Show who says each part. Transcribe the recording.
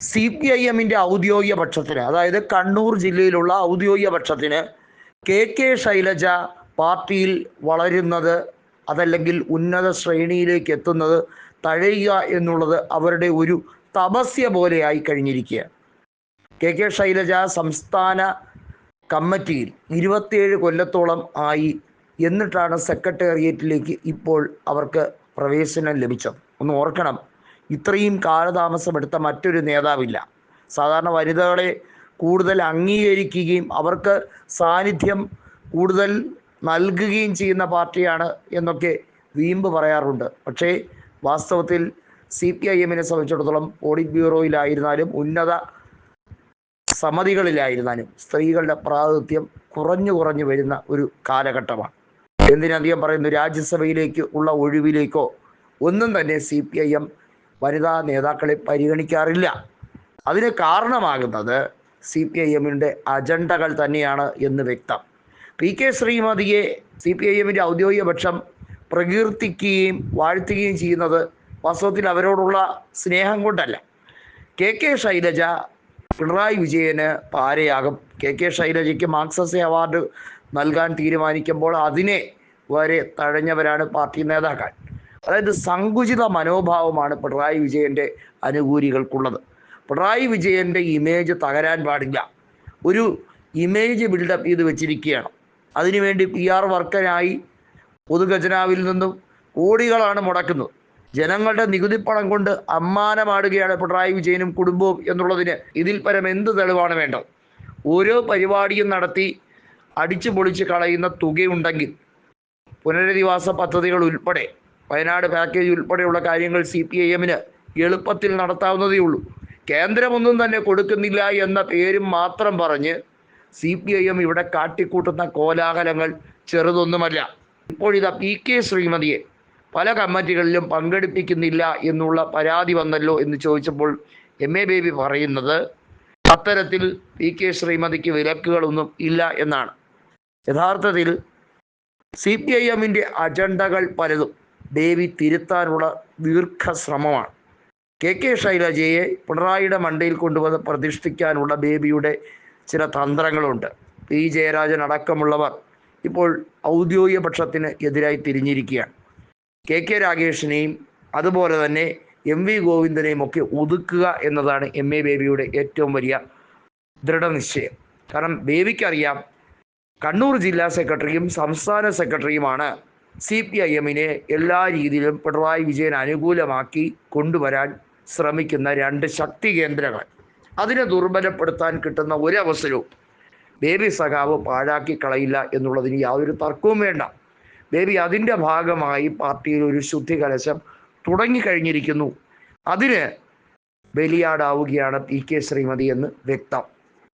Speaker 1: C P I എമ്മിന്റെ ഔദ്യോഗിക പക്ഷത്തിന് അതായത് കണ്ണൂർ ജില്ലയിലുള്ള ഔദ്യോഗിക പക്ഷത്തിന് കെ കെ ശൈലജ പാർട്ടിയിൽ വളരുന്നത് അതല്ലെങ്കിൽ ഉന്നത ശ്രേണിയിലേക്ക് എത്തുന്നത് തഴയുക എന്നുള്ളത് അവരുടെ ഒരു തപസ്യ പോലെയായി കഴിഞ്ഞിരിക്കുക കെ കെ ശൈലജ സംസ്ഥാന കമ്മിറ്റിയിൽ ഇരുപത്തിയേഴ് കൊല്ലത്തോളം ആയി എന്നിട്ടാണ് സെക്രട്ടേറിയറ്റിലേക്ക് ഇപ്പോൾ അവർക്ക് പ്രവേശനം ലഭിച്ചത്. ഒന്ന് ഓർക്കണം ഇത്രയും കാലതാമസമെടുത്ത മറ്റൊരു നേതാവില്ല. സാധാരണ വനിതകളെ കൂടുതൽ അംഗീകരിക്കുകയും അവർക്ക് സാന്നിധ്യം കൂടുതൽ നൽകുകയും ചെയ്യുന്ന പാർട്ടിയാണ് എന്നൊക്കെ വീമ്പ് പറയാറുണ്ട്. പക്ഷേ വാസ്തവത്തിൽ സി പി ഐ എമ്മിനെ സംബന്ധിച്ചിടത്തോളം പോളിറ്റ് ബ്യൂറോയിലായിരുന്നാലും ഉന്നത സമിതികളിലായിരുന്നാലും സ്ത്രീകളുടെ പ്രാതിനിധ്യം കുറഞ്ഞു കുറഞ്ഞു വരുന്ന ഒരു കാലഘട്ടമാണ്. എന്തിനധികം പറയുന്നു രാജ്യസഭയിലേക്ക് ഉള്ള ഒഴിവിലേക്കോ ഒന്നും തന്നെ സി പി ഐ എം വനിതാ നേതാക്കളെ പരിഗണിക്കാറില്ല. അതിന് കാരണമാകുന്നത് സി പി ഐ എമ്മിന്റെ അജണ്ടകൾ തന്നെയാണ് എന്ന് വ്യക്തം. പി കെ ശ്രീമതിയെ സി പി ഐ എമ്മിന്റെ ഔദ്യോഗിക പക്ഷം പ്രകീർത്തിക്കുകയും വാഴ്ത്തുകയും ചെയ്യുന്നത് വാസ്തവത്തിൽ അവരോടുള്ള സ്നേഹം കൊണ്ടല്ല. കെ കെ ശൈലജ പിണറായി വിജയന് പാരയാകും. കെ കെ ശൈലജയ്ക്ക് മാർക്സസെ അവാർഡ് നൽകാൻ തീരുമാനിക്കുമ്പോൾ അതിനെ വരെ തഴഞ്ഞവരാണ് പാർട്ടി നേതാക്കൾ. അതായത് സങ്കുചിത മനോഭാവമാണ് പിണറായി വിജയന്റെ അനുകൂലികൾക്കുള്ളത്. പിണറായി വിജയന്റെ ഇമേജ് തകരാൻ പാടില്ല. ഒരു ഇമേജ് ബിൽഡപ്പ് ചെയ്ത് വെച്ചിരിക്കുകയാണ്. അതിനുവേണ്ടി പി ആർ വർക്കനായി പൊതുഖജനാവിൽ നിന്നും കോടികളാണ് മുടക്കുന്നത്. ജനങ്ങളുടെ നികുതിപ്പണം കൊണ്ട് അമ്മാനമാടുകയാണ് പിണറായി വിജയനും കുടുംബവും എന്നുള്ളതിന് ഇതിൽ പരം എന്ത് തെളിവാണ് വേണ്ടത്? ഓരോ പരിപാടിയും നടത്തി അടിച്ചു പൊളിച്ച് കളയുന്ന തുകയുണ്ടെങ്കിൽ പുനരധിവാസ പദ്ധതികൾ ഉൾപ്പെടെ വയനാട് പാക്കേജ് ഉൾപ്പെടെയുള്ള കാര്യങ്ങൾ സി പി ഐ എമ്മിന് എളുപ്പത്തിൽ നടത്താവുന്നതേ ഉള്ളൂ. കേന്ദ്രമൊന്നും തന്നെ കൊടുക്കുന്നില്ല എന്ന പേരും മാത്രം പറഞ്ഞ് സി പി ഐ എം ഇവിടെ കാട്ടിക്കൂട്ടുന്ന കോലാഹലങ്ങൾ ചെറുതൊന്നുമല്ല. ഇപ്പോഴിതാ പി കെ ശ്രീമതിയെ പല കമ്മിറ്റികളിലും പങ്കെടുപ്പിക്കുന്നില്ല എന്നുള്ള പരാതി വന്നല്ലോ എന്ന് ചോദിച്ചപ്പോൾ എം എ ബേബി പറയുന്നത് അത്തരത്തിൽ പി കെ ശ്രീമതിക്ക് വിലക്കുകളൊന്നും ഇല്ല എന്നാണ്. യഥാർത്ഥത്തിൽ സി പി ഐ എമ്മിന്റെ അജണ്ടകൾ പലതും. ബേബി തിരുത്താനുള്ള ദീർഘശ്രമമാണ്. കെ കെ ശൈലജയെ പിണറായിയുടെ മണ്ടയിൽ കൊണ്ടുവന്ന് പ്രതിഷ്ഠിക്കാനുള്ള ബേബിയുടെ ചില തന്ത്രങ്ങളുണ്ട്. പി ജയരാജൻ അടക്കമുള്ളവർ ഇപ്പോൾ ഔദ്യോഗിക പക്ഷത്തിന് എതിരായി തിരിഞ്ഞിരിക്കുകയാണ്. കെ കെ രാഗേഷിനെയും അതുപോലെ തന്നെ എം വി ഗോവിന്ദനെയും ഒക്കെ ഒതുക്കുക എന്നതാണ് എം എ ബേബിയുടെ ഏറ്റവും വലിയ ദൃഢനിശ്ചയം. കാരണം ബേബിക്കറിയാം കണ്ണൂർ ജില്ലാ സെക്രട്ടറിയും സംസ്ഥാന സെക്രട്ടറിയുമാണ് സി പി ഐ എമ്മിനെ എല്ലാ രീതിയിലും പിണറായി വിജയൻ അനുകൂലമാക്കി കൊണ്ടുവരാൻ ശ്രമിക്കുന്ന രണ്ട് ശക്തി കേന്ദ്രങ്ങൾ. അതിനെ ദുർബലപ്പെടുത്താൻ കിട്ടുന്ന ഒരവസരവും ബേബി സഖാവ് പാഴാക്കി കളയില്ല എന്നുള്ളതിന് യാതൊരു തർക്കവും വേണ്ട. ബേബി അതിന്റെ ഭാഗമായി പാർട്ടിയിൽ ഒരു ശുദ്ധി കലശം തുടങ്ങിക്കഴിഞ്ഞിരിക്കുന്നു. അതിന് ബലിയാടാവുകയാണ് പി കെ ശ്രീമതി എന്ന് വ്യക്തം.